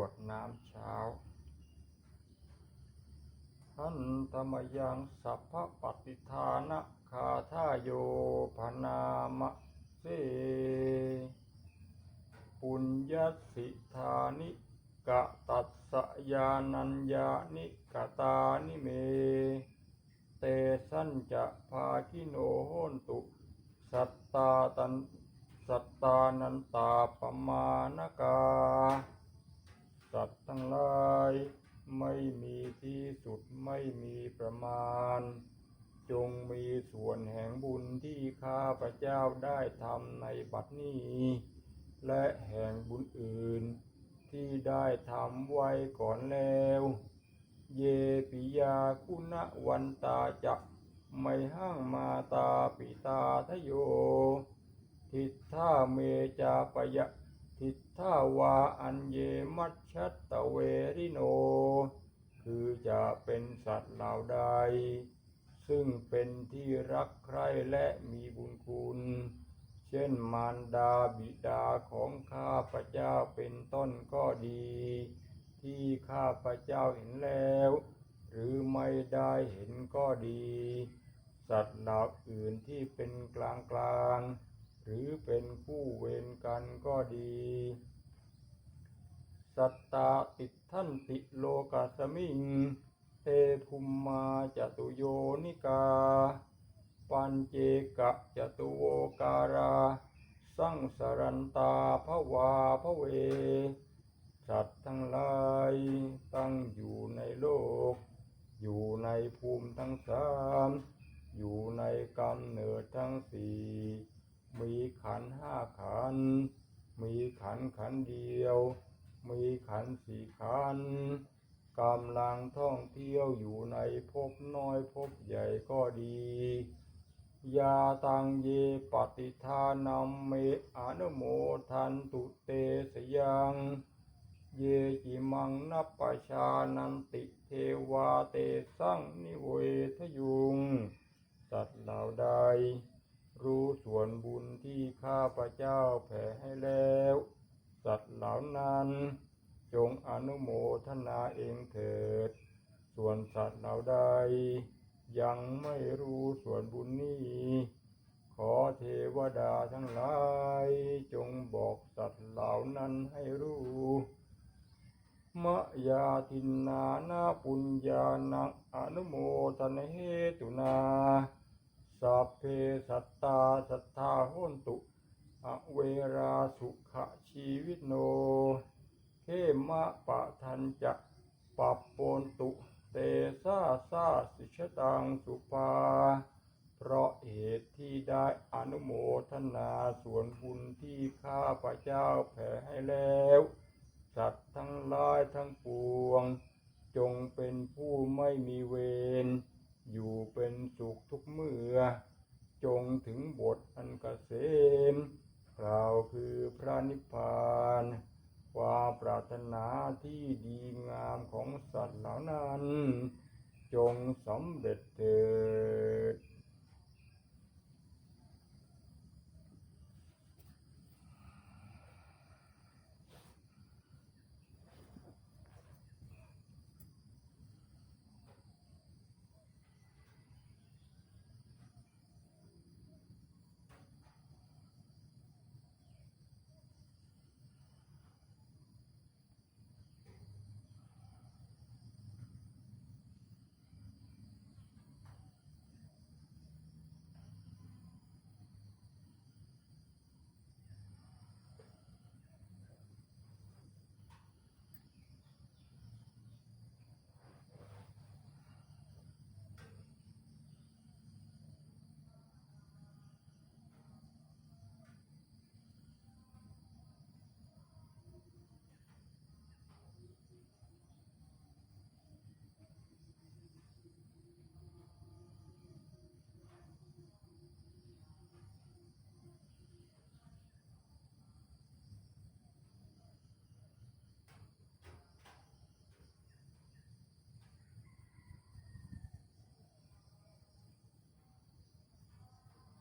วดน้ำเช้า ท่านธรรมยังสัพพปฏิทานะคาทาโยพนามะเสปุญญสิทานิกะตัสสยานัญญานิกตานิเม เตสัญจะภาคิโนโหนตุสัตตาตันสัตตานันตาปมาณกา สัตว์ทั้งหลาย ไม่มีที่สุดไม่มีประมาณ จงมีส่วนแห่งบุญที่ข้าพระเจ้าได้ทำในบัดนี้ และแห่งบุญอื่น ที่ได้ทำไว้ก่อนแล้ว เยปิยาคุณวันตาจักไม่ห้างมาตาปิตาทโย ทิฏฐาเมจาปยะ ทิฏฐาวาอันเยมัชชัตตเวริโน คือจะเป็นสัตว์เหล่าใด ซึ่งเป็นที่รักใคร่และมีบุญคุณ เช่นมารดาบิดาของข้าพระเจ้าเป็นต้นก็ดี ที่ข้าพระเจ้าเห็นแล้ว หรือไม่ได้เห็นก็ดี สัตว์เหล่าอื่นที่เป็นกลางกลางๆ หรือเป็นคู่เวรกันก็ดี สัตตาติท่านติโลกัสมิงเตภุมมาจตุโยนิกา ปัญเจกะจตุโวการา สังสรันตาภวาภเว สัตว์ทั้งหลายตั้งอยู่ในโลก อยู่ในภูมิทั้งสาม อยู่ในกำเนิดทั้งสี่ มีขันห้าขัน มีขันขันเดียว มีขันสี่ขันกำลังท่องเที่ยวอยู่ในภพน้อยภพใหญ่ก็ดียาตังเยปฏิทานัมเมอนุโมทันตุเตสยัง เยจิมังนัปปชานันติเทวาเตสังนิเวทยุง สัตว์เหล่าใด รู้ส่วนบุญที่ข้าพระเจ้าแผ่ให้แล้ว สัตว์เหล่านั้น จงอนุโมทนาเองเถิด ส่วนสัตว์เหล่าใด ยังไม่รู้ส่วนบุญนี้ ขอเทวดาทั้งหลาย จงบอกสัตว์เหล่านั้นให้รู้มะยาทินนานาปุญญานังอนุโมทนเหตุนา สัพเพสัตตาสัทธาโหนตุอเวราสุขชีวิตโนเขมะปะทันจะปัปโปนตุ เตซาซาสิชตังสุปาเพราะเหตุที่ได้อนุโมทนาส่วนบุญที่ข้าพระเจ้าแผ่ให้แล้ว สัตว์ทั้งหลายทั้งปวง จงเป็นผู้ไม่มีเวร อยู่เป็นสุขทุกเมื่อ จงถึงบทอันเกษมกล่าวคือพระนิพพานความปรารถนาที่ดีงามของสัตว์เหล่านั้น จงสำเร็จเถิด